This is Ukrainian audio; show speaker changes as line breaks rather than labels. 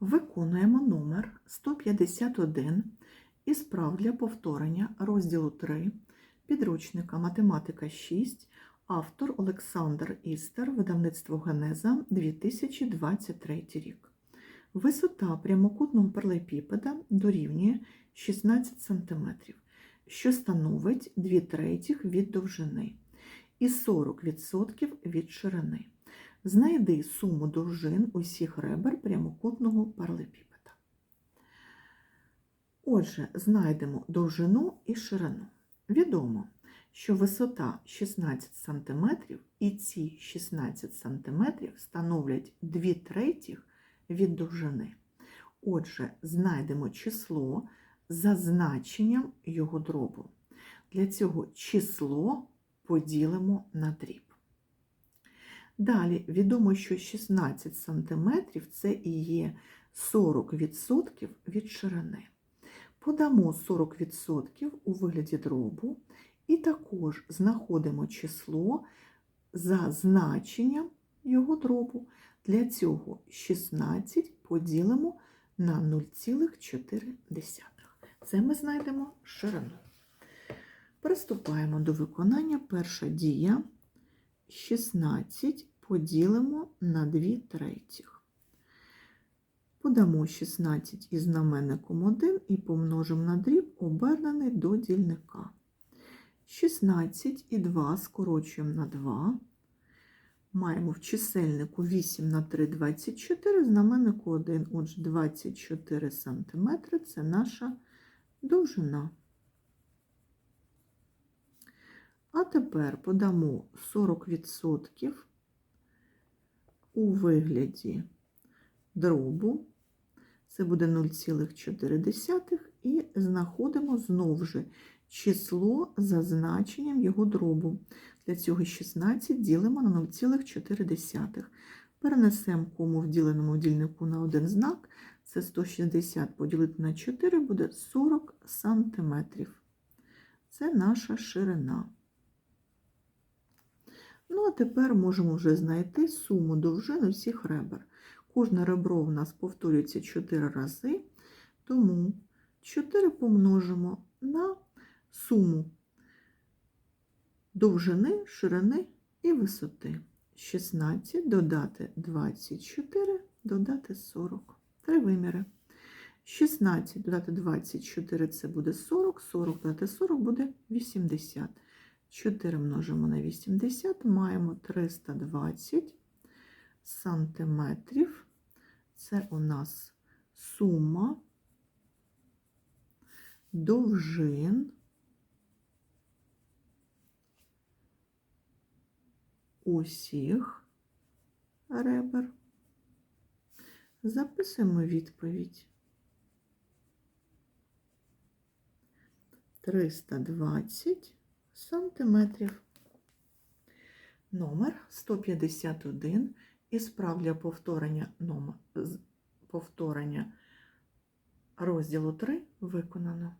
Виконуємо номер 151 із прав для повторення розділу 3 підручника Математика 6, автор Олександр Істер, видавництво Генеза 2023 рік. Висота прямокутного паралепіпеда дорівнює 16 см, що становить 2 третіх від довжини і 40% від ширини. Знайди суму довжин усіх ребер прямокутного паралепіпеда. Отже, знайдемо довжину і ширину. Відомо, що висота 16 см і ці 16 см становлять 2 третіх від довжини. Отже, знайдемо число за значенням його дробу. Для цього число поділимо на дріб. Далі відомо, що 16 см це і є 40% від ширини. Подамо 40% у вигляді дробу і також знаходимо число за значенням його дробу. Для цього 16 поділимо на 0,4. Це ми знайдемо ширину. Приступаємо до виконання. Перша дія 16 поділимо на 2 третіх. Подамо 16 із знаменником 1 і помножимо на дріб, обернений до дільника. 16 і 2 скорочуємо на 2. Маємо в чисельнику 8 на 3 24, знаменнику 1, отже 24 см це наша довжина. А тепер подамо 40% у вигляді дробу. Це буде 0,4 і знаходимо знову ж число за значенням його дробу. Для цього 16 ділимо на 0,4. Перенесемо кому в діленому дільнику на один знак. Це 160 поділити на 4 буде 40 см. Це наша ширина. Ну, а тепер можемо вже знайти суму довжин усіх ребер. Кожне ребро в нас повторюється 4 рази, тому 4 помножимо на суму довжини, ширини і висоти. 16 додати 24, додати 40. Три виміри. 16 додати 24 це буде 40, 40 додати 40 буде 80. 4 множимо на 80, маємо 320 сантиметрів. Це у нас сума довжин усіх ребер. Записуємо відповідь. 320 сантиметрів. Номер 151 і прав для повторення, повторення розділу 3 виконано.